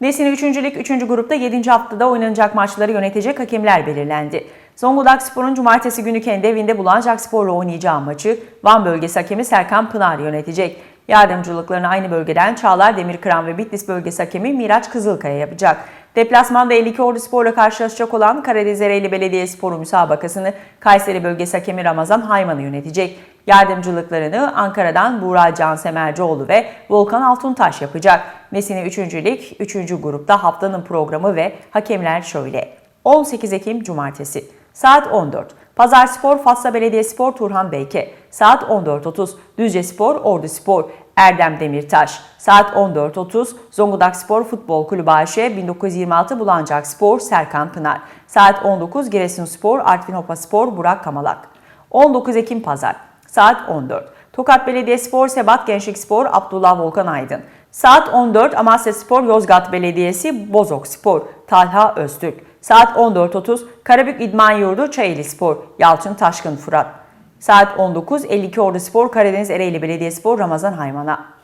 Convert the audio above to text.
Nesini 3. Lig 3. grupta 7. haftada oynanacak maçları yönetecek hakemler belirlendi. Zonguldak Spor'un cumartesi günü kendi evinde Bulancak Spor'la oynayacağı maçı Van bölgesi hakemi Serkan Pınar yönetecek. Yardımcılıklarını aynı bölgeden Çağlar Demirkıran ve Bitlis bölgesi hakemi Miraç Kızılkaya yapacak. Deplasmanda 52 Ordu Spor'la karşılaşacak olan Karadeniz Ereğli Belediyesporu müsabakasını Kayseri bölgesi hakemi Ramazan Hayman'ı yönetecek. Yardımcılıklarını Ankara'dan Buğra Can Semercioğlu ve Volkan Altuntaş yapacak. Nesini 3. Lig 3. grupta haftanın programı ve hakemler şöyle. 18 Ekim Cumartesi Saat 14. Pazar Spor, Fatsa Belediyespor, Turhan Beyke. Saat 14.30. Düzce Spor, Ordu Spor, Erdem Demirtaş. Saat 14.30. Zonguldak Spor Futbol Kulübü AŞ, 1926 Bulancak Spor, Serkan Pınar. Saat 19. Giresun Spor, Artvin Hopa Spor, Burak Kamalak. 19 Ekim Pazar. Saat 14. Tokat Belediyespor, Sebat Gençlik Spor, Abdullah Volkan Aydın. Saat 14 Amasya Spor, Yozgat Belediyesi, Bozok Spor, Talha Öztürk. Saat 14.30 Karabük İdman Yurdu, Çayeli Spor, Yalçın Taşkın Fırat. Saat 19 52 Ordu Spor, Karadeniz Ereğli Belediyespor, Ramazan Hayman'a.